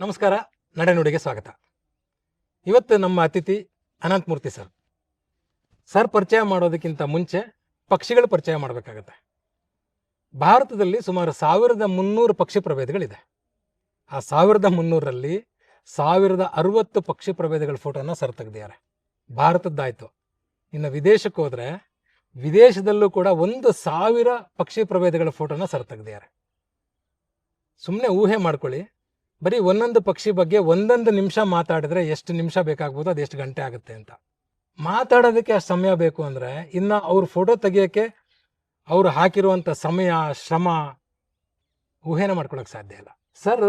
ನಮಸ್ಕಾರ, ನಡೆನುಡಿಗೆ ಸ್ವಾಗತ. ಇವತ್ತು ನಮ್ಮ ಅತಿಥಿ ಅನಂತಮೂರ್ತಿ ಸರ್. ಸರ್ ಪರಿಚಯ ಮಾಡೋದಕ್ಕಿಂತ ಮುಂಚೆ ಪಕ್ಷಿಗಳ ಪರಿಚಯ ಮಾಡಬೇಕಾಗತ್ತೆ. ಭಾರತದಲ್ಲಿ ಸುಮಾರು ಸಾವಿರದ ಮುನ್ನೂರು ಪಕ್ಷಿ ಪ್ರಭೇದಗಳಿದೆ. ಆ ಸಾವಿರದ ಮುನ್ನೂರರಲ್ಲಿ ಸಾವಿರದ ಅರವತ್ತು ಪಕ್ಷಿ ಪ್ರಭೇದಗಳ ಫೋಟೋನ ಸರ್ ತೆಗೆದಿದ್ದಾರೆ. ಭಾರತದ್ದಾಯಿತು. ಇನ್ನು ವಿದೇಶಕ್ಕೆ ಹೋದರೆ ವಿದೇಶದಲ್ಲೂ ಕೂಡ ಒಂದು ಸಾವಿರ ಪಕ್ಷಿ ಪ್ರಭೇದಗಳ ಫೋಟೋನ ಸರ್ ತೆಗೆದಿದ್ದಾರೆ. ಸುಮ್ಮನೆ ಊಹೆ ಮಾಡ್ಕೊಳ್ಳಿ. ಬರೀ ಒಂದೊಂದು ಪಕ್ಷಿ ಬಗ್ಗೆ ಒಂದೊಂದು ನಿಮಿಷ ಮಾತಾಡಿದ್ರೆ ಎಷ್ಟು ನಿಮಿಷ ಬೇಕಾಗ್ಬೋದು, ಅದು ಎಷ್ಟು ಗಂಟೆ ಆಗುತ್ತೆ ಅಂತ. ಮಾತಾಡೋದಕ್ಕೆ ಅಷ್ಟು ಸಮಯ ಬೇಕು ಅಂದರೆ ಇನ್ನು ಅವ್ರ ಫೋಟೋ ತೆಗಿಯೋಕ್ಕೆ ಅವರು ಹಾಕಿರುವಂಥ ಸಮಯ, ಶ್ರಮ ಊಹೆನ ಮಾಡ್ಕೊಳಕ್ಕೆ ಸಾಧ್ಯ ಇಲ್ಲ. ಸರ್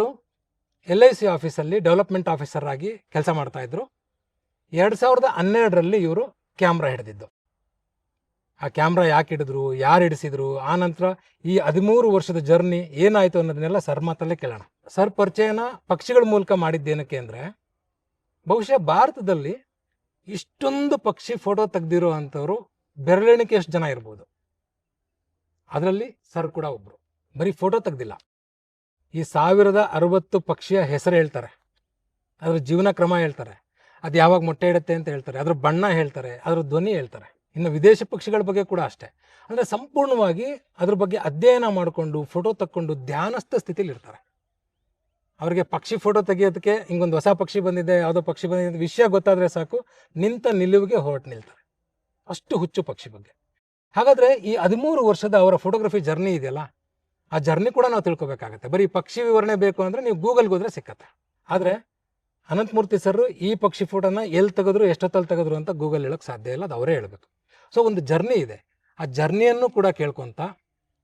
ಎಲ್ ಐ ಸಿ ಆಫೀಸಲ್ಲಿ ಡೆವಲಪ್ಮೆಂಟ್ ಆಫೀಸರ್ ಆಗಿ ಕೆಲಸ ಮಾಡ್ತಾಯಿದ್ರು ಎರಡು ಸಾವಿರದ ಹನ್ನೆರಡರಲ್ಲಿ ಇವರು ಕ್ಯಾಮ್ರಾ ಹಿಡಿದಿದ್ದು. ಆ ಕ್ಯಾಮ್ರಾ ಯಾಕೆ ಹಿಡಿದ್ರು, ಯಾರು ಹಿಡಿಸಿದ್ರು, ಆ ನಂತರ ಈ ಹದಿಮೂರು ವರ್ಷದ ಜರ್ನಿ ಏನಾಯಿತು ಅನ್ನೋದನ್ನೆಲ್ಲ ಸರ್ ಮಾತಲ್ಲೇ ಕೇಳೋಣ. ಸರ್ ಪರಿಚಯನ ಪಕ್ಷಿಗಳ ಮೂಲಕ ಮಾಡಿದ್ದೇನಕ್ಕೆ ಅಂದರೆ, ಬಹುಶಃ ಭಾರತದಲ್ಲಿ ಇಷ್ಟೊಂದು ಪಕ್ಷಿ ಫೋಟೋ ತೆಗೆದಿರೋ ಅಂಥವ್ರು ಬೆರಳೆಣಿಕೆ ಎಷ್ಟು ಜನ ಇರ್ಬೋದು. ಅದರಲ್ಲಿ ಸರ್ ಕೂಡ ಒಬ್ಬರು ಬರೀ ಫೋಟೋ ತೆಗೆದಿಲ್ಲ. ಈ ಸಾವಿರದ ಅರವತ್ತು ಪಕ್ಷಿಯ ಹೆಸರು ಹೇಳ್ತಾರೆ. ಅದರ ಜೀವನ ಕ್ರಮ ಹೇಳ್ತಾರೆ. ಅದು ಯಾವಾಗ ಮೊಟ್ಟೆ ಇಡುತ್ತೆ ಅಂತ ಹೇಳ್ತಾರೆ. ಅದರ ಬಣ್ಣ ಹೇಳ್ತಾರೆ. ಅದರ ಧ್ವನಿ ಹೇಳ್ತಾರೆ. ಇನ್ನು ವಿದೇಶಿ ಪಕ್ಷಿಗಳ ಬಗ್ಗೆ ಕೂಡ ಅಷ್ಟೇ. ಅಂದರೆ ಸಂಪೂರ್ಣವಾಗಿ ಅದ್ರ ಬಗ್ಗೆ ಅಧ್ಯಯನ ಮಾಡಿಕೊಂಡು, ಫೋಟೋ ತಕ್ಕೊಂಡು ಧ್ಯಾನಸ್ಥ ಸ್ಥಿತಿಲಿ ಇರ್ತಾರೆ. ಅವರಿಗೆ ಪಕ್ಷಿ ಫೋಟೋ ತೆಗಿಯೋದಕ್ಕೆ ಹಿಂಗೊಂದು ಹೊಸ ಪಕ್ಷಿ ಬಂದಿದೆ, ಯಾವುದೋ ಪಕ್ಷಿ ಬಂದಿದೆ ವಿಷಯ ಗೊತ್ತಾದರೆ ಸಾಕು. ನಿಂತ ನಿಲುವಿಗೆ ಹೊರಟು ನಿಲ್ತಾರೆ. ಅಷ್ಟು ಹುಚ್ಚು ಪಕ್ಷಿ ಬಗ್ಗೆ. ಹಾಗಾದರೆ ಈ ಹದಿಮೂರು ವರ್ಷದ ಅವರ ಫೋಟೋಗ್ರಫಿ ಜರ್ನಿ ಇದೆಯಲ್ಲ? ಆ ಜರ್ನಿ ಕೂಡ ನಾವು ತಿಳ್ಕೊಬೇಕಾಗತ್ತೆ. ಬರೀ ಪಕ್ಷಿ ವಿವರಣೆ ಬೇಕು ಅಂದರೆ ನೀವು ಗೂಗಲ್ಗೆ ಹೋದರೆ ಸಿಕ್ಕತ್ತೆ. ಆದರೆ ಅನಂತಮೂರ್ತಿ ಸರ್ ಈ ಪಕ್ಷಿ ಫೋಟೋನ ಎಲ್ಲಿ ತೆಗೆದ್ರು, ಎಷ್ಟೊತ್ತಲ್ಲಿ ತೆಗೆದ್ರು ಅಂತ ಗೂಗಲ್ ಹೇಳೋಕ್ಕೆ ಸಾಧ್ಯ ಇಲ್ಲ ಅದು ಅವರೇ ಹೇಳಬೇಕು. ಸೊ ಒಂದು ಜರ್ನಿ ಇದೆ. ಆ ಜರ್ನಿಯನ್ನು ಕೂಡ ಕೇಳ್ಕೊತ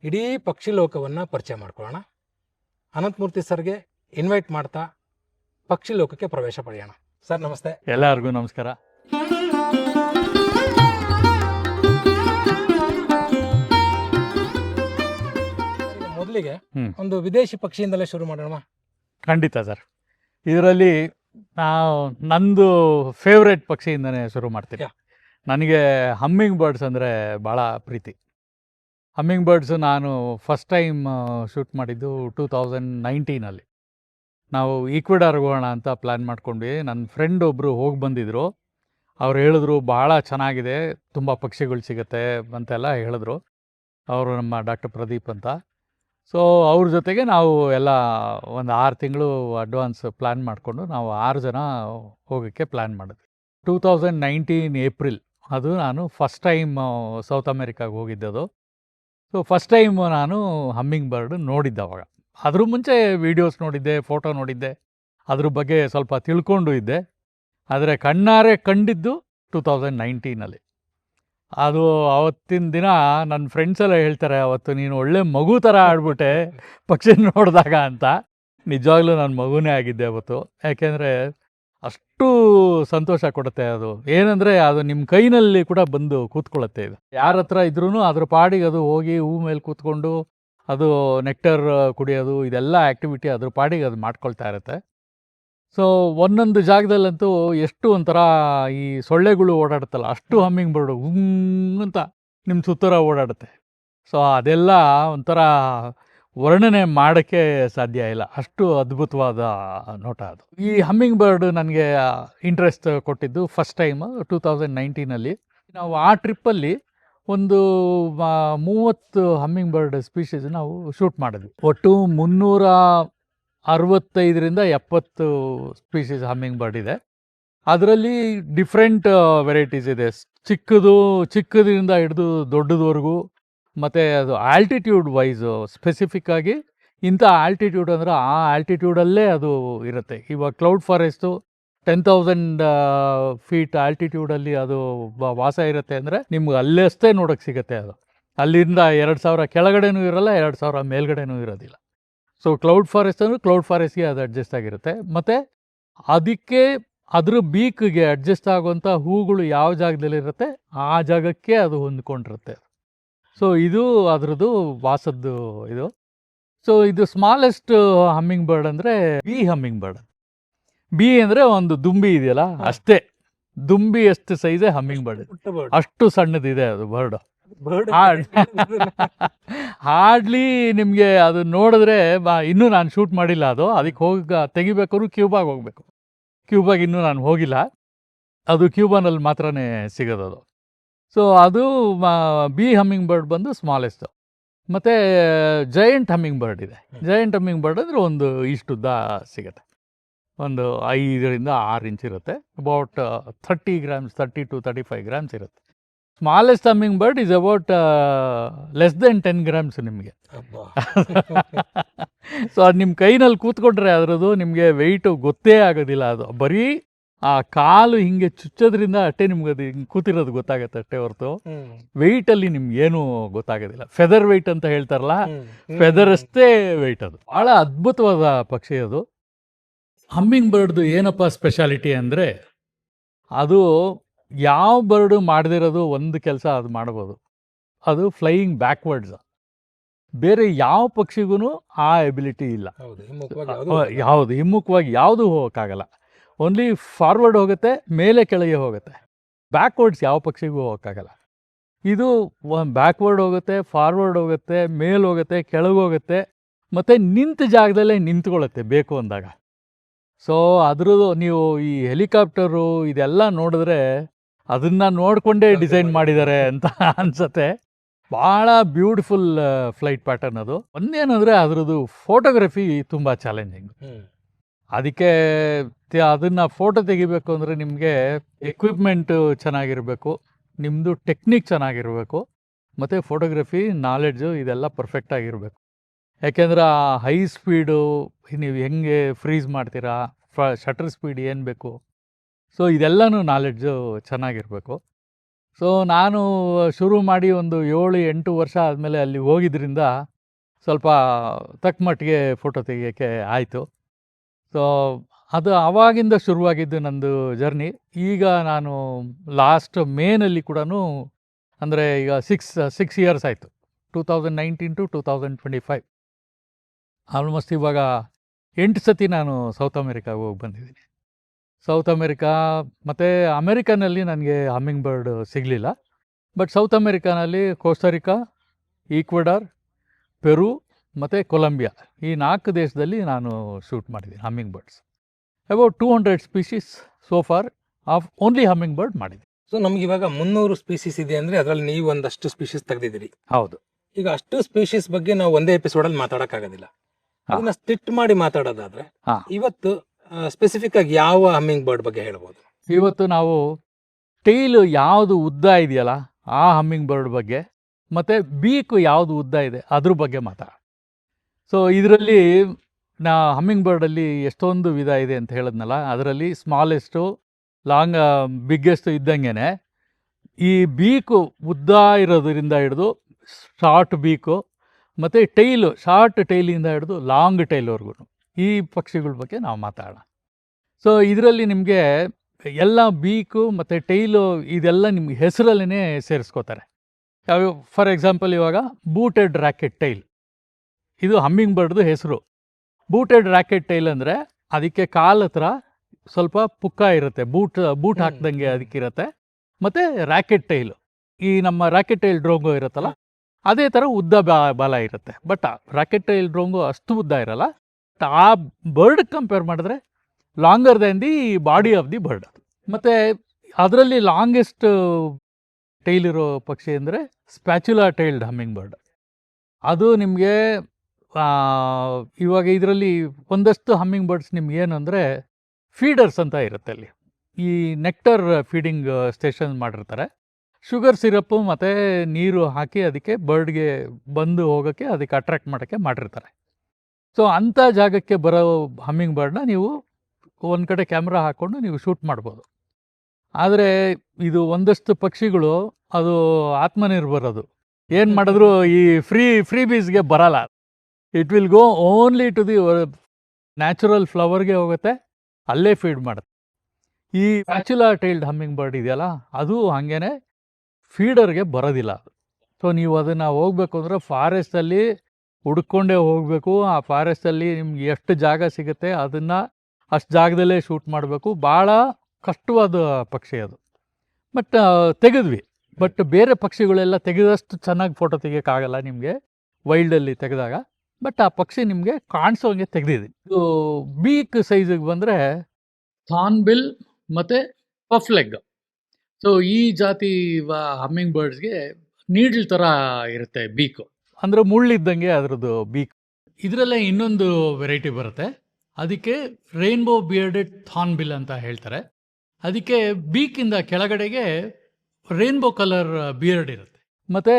ಇಡೀ ಪಕ್ಷಿ ಲೋಕವನ್ನು ಪರಿಚಯ ಮಾಡ್ಕೊಳ್ಳೋಣ. ಅನಂತಮೂರ್ತಿ ಸರ್ಗೆ ಇನ್ವೈಟ್ ಮಾಡ್ತಾ ಪಕ್ಷಿ ಲೋಕಕ್ಕೆ ಪ್ರವೇಶ ಪಡೆಯೋಣ. ಸರ್ ನಮಸ್ತೆ. ಎಲ್ಲರಿಗೂ ನಮಸ್ಕಾರ. ಮೊದಲಿಗೆ ಹ್ಮ್. ಒಂದು ವಿದೇಶಿ ಪಕ್ಷಿಯಿಂದಲೇ ಶುರು ಮಾಡೋಣ ಖಂಡಿತ ಸರ್. ಇದರಲ್ಲಿ ನಾವು ನಂದು ಫೇವ್ರೆಟ್ ಪಕ್ಷಿಯಿಂದನೇ ಶುರು ಮಾಡ್ತೀನಿ. ನನಗೆ ಹಮ್ಮಿಂಗ್ ಬರ್ಡ್ಸ್ ಅಂದರೆ ಭಾಳ ಪ್ರೀತಿ. ಹಮ್ಮಿಂಗ್ ಬರ್ಡ್ಸು ನಾನು ಫಸ್ಟ್ ಟೈಮ್ ಶೂಟ್ ಮಾಡಿದ್ದು ಟೂ ತೌಸಂಡ್ ನೈನ್ಟೀನಲ್ಲಿ ನಾವು ಈಕ್ವಿಡಾರ್ ಹೋಗೋಣ ಅಂತ ಪ್ಲ್ಯಾನ್ ಮಾಡ್ಕೊಂಡ್ವಿ. ನನ್ನ ಫ್ರೆಂಡ್ ಒಬ್ಬರು ಹೋಗಿ ಬಂದಿದ್ದರು ಅವ್ರು ಹೇಳಿದ್ರು ಭಾಳ ಚೆನ್ನಾಗಿದೆ, ತುಂಬ ಪಕ್ಷಿಗಳು ಸಿಗುತ್ತೆ, ಅಂತೆಲ್ಲ ಹೇಳಿದ್ರು. ಅವರು ನಮ್ಮ ಡಾಕ್ಟರ್ ಪ್ರದೀಪ್ ಅಂತ. ಸೊ ಅವ್ರ ಜೊತೆಗೆ ನಾವು ಎಲ್ಲ ಒಂದು ಆರು ತಿಂಗಳು ಅಡ್ವಾನ್ಸ್ ಪ್ಲ್ಯಾನ್ ಮಾಡಿಕೊಂಡು ನಾವು ಆರು ಜನ ಹೋಗೋಕ್ಕೆ ಪ್ಲ್ಯಾನ್ ಮಾಡಿದ್ವಿ. ಟೂ ತೌಸಂಡ್ ನೈನ್ಟೀನ್ ಏಪ್ರಿಲ್, ಅದು ನಾನು ಫಸ್ಟ್ ಟೈಮ್ ಸೌತ್ ಅಮೇರಿಕಾಗೆ ಹೋಗಿದ್ದದು. ಸೊ ಫಸ್ಟ್ ಟೈಮ್ ನಾನು ಹಮ್ಮಿಂಗ್ ಬರ್ಡ್ ನೋಡಿದ್ದೆ ಅವಾಗ. ಅದ್ರ ಮುಂಚೆ ವೀಡಿಯೋಸ್ ನೋಡಿದ್ದೆ ಫೋಟೋ ನೋಡಿದ್ದೆ. ಅದ್ರ ಬಗ್ಗೆ ಸ್ವಲ್ಪ ತಿಳ್ಕೊಂಡು ಇದ್ದೆ. ಆದರೆ ಕಣ್ಣಾರೆ ಕಂಡಿದ್ದು ಟೂ ತೌಸಂಡ್ ನೈನ್ಟೀನಲ್ಲಿ ಅದು ಅವತ್ತಿನ ದಿನ ನನ್ನ ಫ್ರೆಂಡ್ಸ್ ಎಲ್ಲ ಹೇಳ್ತಾರೆ, ಅವತ್ತು ನೀನು ಒಳ್ಳೆ ಮಗು ಥರ ಆಡ್ಬಿಟ್ಟೆ ಪಕ್ಷಿ ನೋಡಿದಾಗ ಅಂತ. ನಿಜವಾಗ್ಲೂ ನನ್ನ ಮಗುನೇ ಆಗಿದ್ದೆ ಅವತ್ತು. ಯಾಕೆಂದರೆ ಅಷ್ಟು ಸಂತೋಷ ಕೊಡುತ್ತೆ ಅದು. ಏನಂದರೆ ಅದು ನಿಮ್ಮ ಕೈನಲ್ಲಿ ಕೂಡ ಬಂದು ಕೂತ್ಕೊಳ್ಳುತ್ತೆ ಇದು. ಯಾರ ಹತ್ರ ಇದ್ರೂ ಅದ್ರ ಪಾಡಿಗೆ ಅದು ಹೋಗಿ ಹೂ ಮೇಲೆ ಕೂತ್ಕೊಂಡು ಅದು ನೆಕ್ಟರ್ ಕುಡಿಯೋದು, ಇದೆಲ್ಲ ಆ್ಯಕ್ಟಿವಿಟಿ ಅದ್ರ ಪಾಡಿಗೆ ಅದು ಮಾಡ್ಕೊಳ್ತಾ ಇರುತ್ತೆ. ಸೊ, ಒಂದೊಂದು ಜಾಗದಲ್ಲಂತೂ ಎಷ್ಟು ಒಂಥರ ಈ ಸೊಳ್ಳೆಗಳು ಓಡಾಡುತ್ತಲ್ಲ, ಅಷ್ಟು ಹಮ್ಮಿಂಗ್ ಬರ್ಡು ಅಂತ ನಿಮ್ಮ ಸುತ್ತರ ಓಡಾಡುತ್ತೆ. ಸೊ, ಅದೆಲ್ಲ ಒಂಥರ ವರ್ಣನೆ ಮಾಡೋಕ್ಕೆ ಸಾಧ್ಯ ಇಲ್ಲ. ಅಷ್ಟು ಅದ್ಭುತವಾದ ನೋಟ ಅದು. ಈ ಹಮ್ಮಿಂಗ್ ಬರ್ಡ್ ನನಗೆ ಇಂಟ್ರೆಸ್ಟ್ ಕೊಟ್ಟಿದ್ದು ಫಸ್ಟ್ ಟೈಮ್ ಟೂ ತೌಸಂಡ್ ನೈನ್ಟೀನಲ್ಲಿ. ನಾವು ಆ ಟ್ರಿಪ್ಪಲ್ಲಿ ಒಂದು ಮೂವತ್ತು ಹಮ್ಮಿಂಗ್ ಬರ್ಡ್ ಸ್ಪೀಷೀಸ್ ನಾವು ಶೂಟ್ ಮಾಡಿದ್ವಿ. ಒಟ್ಟು ಮುನ್ನೂರ ಅರವತ್ತೈದರಿಂದ ಎಪ್ಪತ್ತು ಸ್ಪೀಷೀಸ್ ಹಮ್ಮಿಂಗ್ ಬರ್ಡ್ ಇದೆ. ಅದರಲ್ಲಿ ಡಿಫ್ರೆಂಟ್ ವೆರೈಟೀಸ್ ಇದೆ. ಚಿಕ್ಕದು, ಚಿಕ್ಕದ್ರಿಂದ ಹಿಡಿದು ದೊಡ್ಡದವರೆಗೂ ಮತ್ತು ಅದು ಆಲ್ಟಿಟ್ಯೂಡ್ ವೈಸು ಸ್ಪೆಸಿಫಿಕ್ ಆಗಿ ಇಂಥ ಆಲ್ಟಿಟ್ಯೂಡ್ ಅಂದರೆ ಆ ಆಲ್ಟಿಟ್ಯೂಡಲ್ಲೇ ಅದು ಇರುತ್ತೆ. ಇವಾಗ cloud forest ten thousand feet ಆಲ್ಟಿಟ್ಯೂಡಲ್ಲಿ ಅದು ವಾಸ ಇರುತ್ತೆ ಅಂದರೆ ನಿಮ್ಗೆ ಅಲ್ಲಷ್ಟೇ ನೋಡೋಕ್ಕೆ ಸಿಗುತ್ತೆ ಅದು. ಅಲ್ಲಿಂದ ಎರಡು ಸಾವಿರ ಕೆಳಗಡೆನೂ ಇರೋಲ್ಲ, ಎರಡು ಸಾವಿರ ಮೇಲ್ಗಡೆನೂ ಇರೋದಿಲ್ಲ. ಸೊ ಕ್ಲೌಡ್ ಫಾರೆಸ್ಟ್ ಅಂದರೆ ಕ್ಲೌಡ್ ಫಾರೆಸ್ಟ್ಗೆ ಅದು ಅಡ್ಜಸ್ಟ್ ಆಗಿರುತ್ತೆ. ಮತ್ತು ಅದಕ್ಕೆ ಅದ್ರ ಬೀಕ್ಗೆ ಅಡ್ಜಸ್ಟ್ ಆಗುವಂಥ ಹೂಗಳು ಯಾವ ಜಾಗದಲ್ಲಿರುತ್ತೆ ಆ ಜಾಗಕ್ಕೆ ಅದು ಹೊಂದ್ಕೊಂಡಿರುತ್ತೆ. ಸೊ ಇದು ಅದರದ್ದು ವಾಸದ್ದು ಇದು. ಸೊ ಇದು ಸ್ಮಾಲೆಸ್ಟ್ ಹಮ್ಮಿಂಗ್ ಬರ್ಡ್ ಅಂದರೆ ಬಿ ಹಮ್ಮಿಂಗ್ ಬರ್ಡ್ ಬಿ ಅಂದರೆ ಒಂದು ದುಂಬಿ ಇದೆಯಲ್ಲ? ಅಷ್ಟೇ. ದುಂಬಿ ಎಷ್ಟು ಸೈಜ್ ಹಮ್ಮಿಂಗ್ ಬರ್ಡ್. ಅಷ್ಟು ಸಣ್ಣದಿದೆ ಅದು ಬರ್ಡ್ ಹಾರ್ಡ್ಲಿ ನಿಮಗೆ ಅದು ನೋಡಿದ್ರೆ ಬಾ ಇನ್ನೂ ನಾನು ಶೂಟ್ ಮಾಡಿಲ್ಲ ಅದು. ಅದಕ್ಕೆ ಹೋಗಿ ತೆಗಿಬೇಕಾದ್ರೂ ಕ್ಯೂಬಾಗೆ ಹೋಗಬೇಕು. ಕ್ಯೂಬಾಗೆ ಇನ್ನೂ ನಾನು ಹೋಗಿಲ್ಲ. ಅದು ಕ್ಯೂಬಾನಲ್ಲಿ ಮಾತ್ರನೇ ಸಿಗೋದು ಅದು. ಸೊ ಅದು ಬಿ ಹಮ್ಮಿಂಗ್ ಬರ್ಡ್ ಬಂದು ಸ್ಮಾಲೆಸ್ಟು ಮತ್ತು ಜೈಂಟ್ ಹಮ್ಮಿಂಗ್ ಬರ್ಡ್ ಇದೆ. ಜೈಂಟ್ ಹಮ್ಮಿಂಗ್ ಬರ್ಡ್ ಅಂದರೆ ಒಂದು ಇಷ್ಟುದ್ದ ಸಿಗುತ್ತೆ. ಒಂದು ಐದರಿಂದ ಆರು ಇಂಚ್ ಇರುತ್ತೆ. About thirty grams thirty to thirty five grams ಇರುತ್ತೆ. Smallest humming bird is about less than ten grams ನಿಮಗೆ. ಸೊ ಅದು ನಿಮ್ಮ ಕೈನಲ್ಲಿ ಕೂತ್ಕೊಂಡ್ರೆ ಅದರದ್ದು ನಿಮಗೆ ವೆಯ್ಟು ಗೊತ್ತೇ ಆಗೋದಿಲ್ಲ ಅದು. ಬರೀ ಆ ಕಾಲು ಹಿಂಗೆ ಚುಚ್ಚೋದ್ರಿಂದ ಅಟ್ಟೆ ನಿಮ್ಗೆ ಅದು ಹಿಂಗೆ ಕೂತಿರೋದು ಗೊತ್ತಾಗುತ್ತೆ ಅಷ್ಟೇ ಹೊರತು. ವೆಯ್ಟಲ್ಲಿ ನಿಮ್ಗೆ ಏನೂ ಗೊತ್ತಾಗೋದಿಲ್ಲ. ಫೆದರ್ ವೆಯ್ಟ್ ಅಂತ ಹೇಳ್ತಾರಲ್ಲ. ಫೆದರ್ ಅಷ್ಟೇ ವೆಯ್ಟ್ ಅದು. ಭಾಳ ಅದ್ಭುತವಾದ ಪಕ್ಷಿ ಅದು. ಹಮ್ಮಿಂಗ್ ಬರ್ಡ್ದು ಏನಪ್ಪ ಸ್ಪೆಷಾಲಿಟಿ ಅಂದರೆ ಅದು ಯಾವ ಬರ್ಡು ಮಾಡದಿರೋದು ಒಂದು ಕೆಲಸ ಅದು ಮಾಡ್ಬೋದು. ಅದು ಫ್ಲೈಯಿಂಗ್ ಬ್ಯಾಕ್ವರ್ಡ್ಸ್ ಬೇರೆ ಯಾವ ಪಕ್ಷಿಗೂ ಆ ಎಬಿಲಿಟಿ ಇಲ್ಲ. ಯಾವುದು ಹಿಮ್ಮುಖವಾಗಿ ಯಾವುದು ಹೋಗೋಕ್ಕಾಗಲ್ಲ. ಓನ್ಲಿ ಫಾರ್ವರ್ಡ್ ಹೋಗುತ್ತೆ ಮೇಲೆ ಕೆಳಗೆ ಹೋಗುತ್ತೆ. ಬ್ಯಾಕ್ವರ್ಡ್ಸ್ ಯಾವ ಪಕ್ಷಿಗೂ ಹೋಗೋಕ್ಕಾಗಲ್ಲ. ಇದು ಬ್ಯಾಕ್ವರ್ಡ್ ಹೋಗುತ್ತೆ ಫಾರ್ವರ್ಡ್ ಹೋಗುತ್ತೆ ಮೇಲೆ ಹೋಗುತ್ತೆ ಕೆಳಗೆ ಹೋಗುತ್ತೆ ಮತ್ತು ನಿಂತ ಜಾಗದಲ್ಲೇ ನಿಂತ್ಕೊಳ್ಳುತ್ತೆ ಬೇಕು ಅಂದಾಗ. ಸೊ ಅದ್ರದ್ದು ನೀವು ಈ ಹೆಲಿಕಾಪ್ಟರು ಇದೆಲ್ಲ ನೋಡಿದ್ರೆ ಅದನ್ನು ನೋಡಿಕೊಂಡೇ ಡಿಸೈನ್ ಮಾಡಿದ್ದಾರೆ ಅಂತ ಅನ್ಸತ್ತೆ. ಭಾಳ ಬ್ಯೂಟಿಫುಲ್ ಫ್ಲೈಟ್ ಪ್ಯಾಟರ್ನ್ ಅದು. ಒಂದೇನಂದರೆ ಅದರದ್ದು ಫೋಟೋಗ್ರಫಿ ತುಂಬ ಚಾಲೆಂಜಿಂಗ್. ಅದಕ್ಕೆ ಅದನ್ನು ಫೋಟೋ ತೆಗಿಬೇಕು ಅಂದರೆ ನಿಮಗೆ ಎಕ್ವಿಪ್ಮೆಂಟು ಚೆನ್ನಾಗಿರಬೇಕು ನಿಮ್ಮದು ಟೆಕ್ನಿಕ್ ಚೆನ್ನಾಗಿರಬೇಕು ಮತ್ತು ಫೋಟೋಗ್ರಫಿ ನಾಲೆಡ್ಜು ಇದೆಲ್ಲ ಪರ್ಫೆಕ್ಟ್ ಆಗಿರಬೇಕು. ಯಾಕೆಂದ್ರೆ ಹೈ ಸ್ಪೀಡು ನೀವು ಹೆಂಗೆ ಫ್ರೀಸ್ ಮಾಡ್ತೀರಾ ಫ ಶಟರ್ ಸ್ಪೀಡ್ ಏನು ಬೇಕು? ಸೊ ಇದೆಲ್ಲನೂ ನಾಲೆಡ್ಜು ಚೆನ್ನಾಗಿರಬೇಕು. ಸೊ ನಾನು ಶುರು ಮಾಡಿ ಒಂದು ಏಳು, ಎಂಟು ವರ್ಷ ಆದಮೇಲೆ ಅಲ್ಲಿ ಹೋಗಿದ್ರಿಂದ ಸ್ವಲ್ಪ ತಕ್ಕ ಮಟ್ಟಿಗೆ ಫೋಟೋ ತೆಗಿಯೋಕ್ಕೆ ಆಯಿತು. ಸೊ ಅದು ಆವಾಗಿಂದ ಶುರುವಾಗಿದ್ದು ನಂದು ಜರ್ನಿ ಈಗ ನಾನು ಲಾಸ್ಟ್ ಮೇನಲ್ಲಿ ಕೂಡ ಅಂದರೆ ಈಗ ಸಿಕ್ಸ್ ಸಿಕ್ಸ್ ಇಯರ್ಸ್ ಆಯಿತು. Two thousand nineteen to two thousand twenty five almost ಇವಾಗ ಎಂಟು ಸತಿ ನಾನು ಸೌತ್ ಅಮೇರಿಕಾಗೆ ಹೋಗಿ ಬಂದಿದ್ದೀನಿ. ಸೌತ್ ಅಮೇರಿಕಾ ಮತ್ತು ಅಮೇರಿಕಾನಲ್ಲಿ ನನಗೆ ಹಮ್ಮಿಂಗ್ ಬರ್ಡ್ ಸಿಗಲಿಲ್ಲ ಬಟ್ ಸೌತ್ ಅಮೇರಿಕಾನಲ್ಲಿ ಕೋಸ್ಟರಿಕಾ ಈಕ್ವಡಾರ್ ಪೆರು ಮತ್ತು ಕೊಲಂಬಿಯಾ ಈ ನಾಲ್ಕು ದೇಶದಲ್ಲಿ ನಾನು ಶೂಟ್ ಮಾಡಿದ್ದೀನಿ humming birds about two hundred species so far of only humming bird ಮಾಡಿದ್ದೀನಿ. ಸೊ ನಮ್ಗೆ ಇವಾಗ ಮುನ್ನೂರು ಸ್ಪೀಸೀಸ್ ಇದೆ ಅಂದರೆ ಅದರಲ್ಲಿ ನೀವು ಒಂದಷ್ಟು ಸ್ಪೀಸೀಸ್ ತೆಗೆದಿದ್ದೀರಿ. ಹೌದು. ಈಗ ಅಷ್ಟು ಸ್ಪೀಸೀಸ್ ಬಗ್ಗೆ ನಾವು ಒಂದೇ ಎಪಿಸೋಡಲ್ಲಿ ಮಾತಾಡೋಕ್ಕಾಗೋದಿಲ್ಲ. ಅದನ್ನ ಸ್ಟಿಟ್ ಮಾಡಿ ಮಾತಾಡೋದಾದ್ರೆ ಹಾ. ಇವತ್ತು ಸ್ಪೆಸಿಫಿಕ್ ಆಗಿ ಯಾವ ಹಮ್ಮಿಂಗ್ ಬರ್ಡ್ ಬಗ್ಗೆ ಹೇಳ್ಬೋದು? ಇವತ್ತು ನಾವು ಟೈಲು ಯಾವುದು ಉದ್ದ ಇದೆಯಲ್ಲ ಆ ಹಮ್ಮಿಂಗ್ ಬರ್ಡ್ ಬಗ್ಗೆ ಮತ್ತು ಬೀಕು ಯಾವುದು ಉದ್ದ ಇದೆ ಅದ್ರ ಬಗ್ಗೆ ಮಾತಾಡ. ಸೊ ಇದರಲ್ಲಿ ನಾ ಹಮ್ಮಿಂಗ್ ಬರ್ಡಲ್ಲಿ ಎಷ್ಟೊಂದು ವಿಧ ಇದೆ ಅಂತ ಹೇಳಿದ್ನಲ್ಲ ಅದರಲ್ಲಿ ಸ್ಮಾಲೆಸ್ಟು ಲಾಂಗ್ ಬಿಗ್ಗೆಸ್ಟು ಇದ್ದಂಗೆ ಈ ಬೀಕು ಉದ್ದ ಇರೋದರಿಂದ ಹಿಡಿದು ಶಾರ್ಟ್ ಬೀಕು ಮತ್ತು ಟೈಲು ಶಾರ್ಟ್ ಟೈಲಿಂದ ಹಿಡಿದು ಲಾಂಗ್ ಟೈಲ್ವರೆಗೂ ಈ ಪಕ್ಷಿಗಳ ಬಗ್ಗೆ ನಾವು ಮಾತಾಡೋಣ. ಸೊ ಇದರಲ್ಲಿ ನಿಮಗೆ ಎಲ್ಲ ಬೀಕು ಮತ್ತು ಟೈಲು ಇದೆಲ್ಲ ನಿಮ್ಗೆ ಹೆಸರಲ್ಲೇ ಸೇರಿಸ್ಕೋತಾರೆ. ಯಾವ ಫಾರ್ ಎಕ್ಸಾಂಪಲ್ ಇವಾಗ ಬೂಟೆಡ್ ರ್ಯಾಕೆಟ್ ಟೈಲ್. ಇದು ಹಮ್ಮಿಂಗ್ ಬರ್ಡ್ದು ಹೆಸರು. ಬೂಟೆಡ್ ರ್ಯಾಕೆಟ್ ಟೈಲ್ ಅಂದರೆ ಅದಕ್ಕೆ ಕಾಲ ಹತ್ರ ಸ್ವಲ್ಪ ಪುಕ್ಕ ಇರುತ್ತೆ ಬೂಟ್ ಬೂಟ್ ಹಾಕ್ದಂಗೆ. ಅದಕ್ಕಿರುತ್ತೆ. ಮತ್ತು ರ್ಯಾಕೆಟ್ ಟೈಲು. ಈ ನಮ್ಮ ರ್ಯಾಕೆಟ್ ಟೈಲ್ ಡ್ರೋಂಗು ಇರುತ್ತಲ್ಲ ಅದೇ ಥರ ಉದ್ದ ಬಾಲ ಇರುತ್ತೆ. ಬಟ್ ರಾಕೆಟ್ ಟೈಲ್ ಡ್ರೋಂಗು ಅಷ್ಟು ಉದ್ದ ಇರಲ್ಲ. ಬಟ್ ಆ ಬರ್ಡ್ ಕಂಪೇರ್ ಮಾಡಿದ್ರೆ longer than the body of the bird ಮತ್ತು ಅದರಲ್ಲಿ ಲಾಂಗೆಸ್ಟ್ ಟೈಲ್ ಇರೋ ಪಕ್ಷಿ ಅಂದರೆ ಸ್ಪ್ಯಾಚುಲಾ ಟೈಲ್ಡ್ ಹಮ್ಮಿಂಗ್ ಬರ್ಡ್ ಅದು ನಿಮಗೆ ಇವಾಗ ಇದರಲ್ಲಿ ಒಂದಷ್ಟು ಹಮ್ಮಿಂಗ್ ಬರ್ಡ್ಸ್ ನಿಮ್ಗೆ ಏನಂದರೆ ಫೀಡರ್ಸ್ ಅಂತ ಇರುತ್ತೆ ಅಲ್ಲಿ. ಈ ನೆಕ್ಟರ್ ಫೀಡಿಂಗ್ ಸ್ಟೇಷನ್ ಮಾಡಿರ್ತಾರೆ. ಶುಗರ್ ಸಿರಪ್ಪು ಮತ್ತು ನೀರು ಹಾಕಿ ಅದಕ್ಕೆ ಬರ್ಡ್ಗೆ ಬಂದು ಹೋಗೋಕ್ಕೆ ಅದಕ್ಕೆ ಅಟ್ರ್ಯಾಕ್ಟ್ ಮಾಡೋಕ್ಕೆ ಮಾಡಿರ್ತಾರೆ. ಸೊ ಅಂಥ ಜಾಗಕ್ಕೆ ಬರೋ ಹಮ್ಮಿಂಗ್ ಬರ್ಡ್ನ ನೀವು ಒಂದು ಕಡೆ ಕ್ಯಾಮ್ರಾ ಹಾಕ್ಕೊಂಡು ನೀವು ಶೂಟ್ ಮಾಡ್ಬೋದು. ಆದರೆ ಇದು ಒಂದಷ್ಟು ಪಕ್ಷಿಗಳು ಅದು ಆತ್ಮನಿರ್ಭರ್ ಅದು. ಏನು ಮಾಡಿದ್ರು ಈ ಫ್ರೀ ಫ್ರೀ ಬೀಸ್ಗೆ ಬರಲ್ಲ. It will go only to the natural ಫ್ಲವರ್ಗೆ ಹೋಗುತ್ತೆ. ಅಲ್ಲೇ ಫೀಡ್ ಮಾಡುತ್ತೆ. ಈ ಪ್ಯಾಚುಲಾ ಟೈಲ್ಡ್ ಹಮ್ಮಿಂಗ್ ಬರ್ಡ್ ಇದೆಯಲ್ಲ ಅದು ಹಾಗೇನೆ ಫೀಡರ್ಗೆ ಬರೋದಿಲ್ಲ. ಸೊ, ನೀವು ಅದನ್ನು ಹೋಗ್ಬೇಕು ಅಂದರೆ ಫಾರೆಸ್ಟಲ್ಲಿ ಹುಡ್ಕೊಂಡೇ ಹೋಗಬೇಕು. ಆ ಫಾರೆಸ್ಟಲ್ಲಿ ನಿಮ್ಗೆ ಎಷ್ಟು ಜಾಗ ಸಿಗುತ್ತೆ ಅದನ್ನು ಅಷ್ಟು ಜಾಗದಲ್ಲೇ ಶೂಟ್ ಮಾಡಬೇಕು. ಭಾಳ ಕಷ್ಟವಾದ ಪಕ್ಷಿ ಅದು. ಬಟ್ ತೆಗೆದ್ವಿ. ಬಟ್ ಬೇರೆ ಪಕ್ಷಿಗಳೆಲ್ಲ ತೆಗೆದಷ್ಟು ಚೆನ್ನಾಗಿ ಫೋಟೋ ತೆಗಿಯೋಕ್ಕಾಗಲ್ಲ ನಿಮಗೆ ವೈಲ್ಡಲ್ಲಿ ತೆಗೆದಾಗ. ಬಟ್ ಆ ಪಕ್ಷಿ ನಿಮಗೆ ಕಾಣಿಸೋಂಗೆ ತೆಗೆದಿದ್ದೀನಿ ಇದು ಬೀಕ್ ಸೈಜಿಗೆ ಬಂದರೆ ಥಾನ್ಬಿಲ್ ಮತ್ತು ಪಫ್ ಲೆಗ್ ಸೊ ಈ ಜಾತಿ ಹಮ್ಮಿಂಗ್ ಬರ್ಡ್ಸ್ಗೆ ನೀಡ್ಲ್ ಥರ ಇರುತ್ತೆ ಬೀಕು ಅಂದರೆ ಮುಳ್ಳಿದ್ದಂಗೆ ಅದರದ್ದು ಬೀಕ್ ಇದರಲ್ಲೇ ಇನ್ನೊಂದು ವೆರೈಟಿ ಬರುತ್ತೆ. ಅದಕ್ಕೆ ರೈನ್ಬೋ ಬಿಯರ್ಡೆಡ್ ಥಾನ್ಬಿಲ್ ಅಂತ ಹೇಳ್ತಾರೆ. ಅದಕ್ಕೆ ಬೀಕಿಂದ ಕೆಳಗಡೆಗೆ ರೈನ್ಬೋ ಕಲರ್ ಬಿಯರ್ಡ್ ಇರುತ್ತೆ. ಮತ್ತು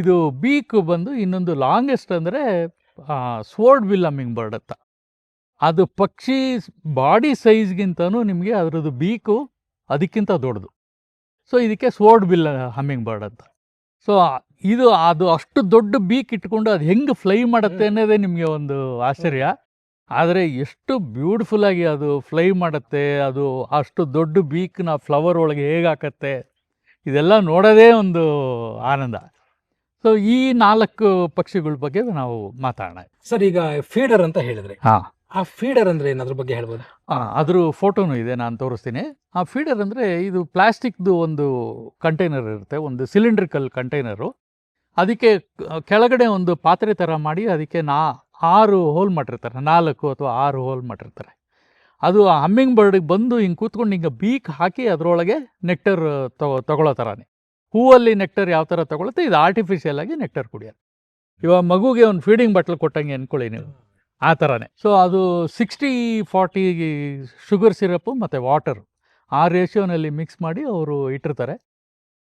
ಇದು ಬೀಕ್ ಬಂದು ಇನ್ನೊಂದು ಲಾಂಗೆಸ್ಟ್ ಅಂದರೆ ಸ್ವೋರ್ಡ್ ಬಿಲ್ ಹಮ್ಮಿಂಗ್ ಬರ್ಡ್ ಅಂತ. ಅದು ಪಕ್ಷಿ ಬಾಡಿ ಸೈಜ್ಗಿಂತನೂ ನಿಮಗೆ ಅದರದ್ದು ಬೀಕು ಅದಕ್ಕಿಂತ ದೊಡ್ಡದು. ಸೊ ಇದಕ್ಕೆ ಸ್ವೋರ್ಡ್ ಬಿಲ್ ಹಮ್ಮಿಂಗ್ ಬರ್ಡ್ ಅಂತ. ಸೊ ಇದು ಅದು ಅಷ್ಟು ದೊಡ್ಡ ಬೀಕ್ ಇಟ್ಕೊಂಡು ಅದು ಹೆಂಗೆ ಫ್ಲೈ ಮಾಡುತ್ತೆ ಅನ್ನೋದೇ ನಿಮಗೆ ಒಂದು ಆಶ್ಚರ್ಯ. ಆದರೆ ಎಷ್ಟು ಬ್ಯೂಟಿಫುಲ್ ಆಗಿ ಅದು ಫ್ಲೈ ಮಾಡುತ್ತೆ ಅದು ಅಷ್ಟು ದೊಡ್ಡ ಬೀಕ್ನ ಫ್ಲವರ್ ಒಳಗೆ ಹೇಗೆ ಹಾಕತ್ತೆ ಇದೆಲ್ಲ ನೋಡೋದೇ ಒಂದು ಆನಂದ. ಸೊ ಈ ನಾಲ್ಕು ಪಕ್ಷಿಗಳ ಬಗ್ಗೆ ನಾವು ಮಾತಾಡೋಣ. ಸರ್ ಈಗ ಫೀಡರ್ ಅಂತ ಹೇಳಿದ್ರೆ. ಹಾಂ. ಆ ಫೀಡರ್ ಅಂದ್ರೆ ಏನು ಬಗ್ಗೆ ಹೇಳ್ಬೋದು? ಅದ್ರ ಫೋಟೋನು ಇದೆ, ನಾನು ತೋರಿಸ್ತೀನಿ. ಆ ಫೀಡರ್ ಅಂದರೆ ಇದು ಪ್ಲಾಸ್ಟಿಕ್ದು ಒಂದು ಕಂಟೈನರ್ ಇರುತ್ತೆ, ಒಂದು ಸಿಲಿಂಡ್ರಿಕಲ್ ಕಂಟೈನರು ಅದಕ್ಕೆ ಕೆಳಗಡೆ ಒಂದು ಪಾತ್ರೆ ಥರ ಮಾಡಿ ಅದಕ್ಕೆ ನಾ, ಆರು ಹೋಲ್ ಮಾಡಿರ್ತಾರೆ, ನಾಲ್ಕು ಅಥವಾ ಆರು ಹೋಲ್ ಮಾಡಿರ್ತಾರೆ. ಅದು ಆ ಹಮ್ಮಿಂಗ್ ಬರ್ಡಿಗೆ ಬಂದು ಹಿಂಗೆ ಕೂತ್ಕೊಂಡು ಹಿಂಗೆ ಬೀಕ್ ಹಾಕಿ ಅದರೊಳಗೆ ನೆಕ್ಟರ್ ತಗೋ ತಗೊಳ್ಳೋ ಥರನೇ ಹೂವಲ್ಲಿ ನೆಕ್ಟರ್ ಯಾವ ಥರ ತಗೊಳುತ್ತೆ, ಇದು ಆರ್ಟಿಫಿಷಿಯಲ್ ಆಗಿ ನೆಕ್ಟರ್ ಕುಡಿಯೋದು ಇವಾಗ ಮಗುಗೆ ಒಂದು ಫೀಡಿಂಗ್ ಬಟ್ಲು ಕೊಟ್ಟಂಗೆ ಅಂದ್ಕೊಳ್ಳಿ ನೀವು. ಆ ಥರನೇ ಸೊ ಅದು ಸಿಕ್ಸ್ಟಿ ಫಾರ್ಟಿ ಶುಗರ್ ಸಿರಪ್ಪು ಮತ್ತು ವಾಟರ್ ಆ ರೇಷಿಯೋನಲ್ಲಿ ಮಿಕ್ಸ್ ಮಾಡಿ ಅವರು ಇಟ್ಟಿರ್ತಾರೆ.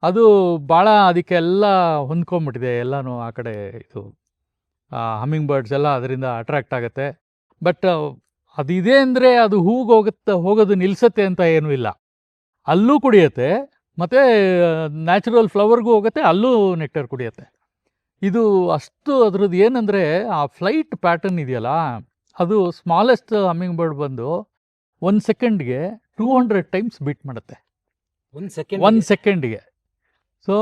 ಅದು ಭಾಳ ಅದಕ್ಕೆಲ್ಲ ಹೊಂದ್ಕೊಂಬಿಟ್ಟಿದೆ ಎಲ್ಲನೂ ಆ ಕಡೆ ಇದು ಹಮ್ಮಿಂಗ್ ಬರ್ಡ್ಸ್ ಎಲ್ಲ ಅದರಿಂದ ಅಟ್ರಾಕ್ಟ್ ಆಗುತ್ತೆ. ಬಟ್ ಅದು ಇದೆ ಅಂದರೆ ಅದು ಹೂಗೆ ಹೋಗುತ್ತೆ, ಹೋಗೋದು ನಿಲ್ಲಿಸುತ್ತೆ ಅಂತ ಏನೂ ಇಲ್ಲ. ಅಲ್ಲೂ ಕುಡಿಯುತ್ತೆ, ಮತ್ತು ನ್ಯಾಚುರಲ್ ಫ್ಲವರ್ಗೂ ಹೋಗುತ್ತೆ, ಅಲ್ಲೂ ನೆಕ್ಟರ್ ಕುಡಿಯುತ್ತೆ. ಇದು ಅಷ್ಟು ಅದ್ರದ್ದು ಏನಂದರೆ ಆ ಫ್ಲೈಟ್ ಪ್ಯಾಟರ್ನ್ ಇದೆಯಲ್ಲ ಅದು ಸ್ಮಾಲೆಸ್ಟ್ ಹಮ್ಮಿಂಗ್ ಬರ್ಡ್ ಬಂದು ಒಂದು ಸೆಕೆಂಡ್ಗೆ ಟೂ ಹಂಡ್ರೆಡ್ ಟೈಮ್ಸ್ ಬೀಟ್ ಮಾಡುತ್ತೆ. ಒನ್ ಸೆಕೆಂಡ್ ಒನ್ ಸೆಕೆಂಡ್ಗೆ. ಸೊ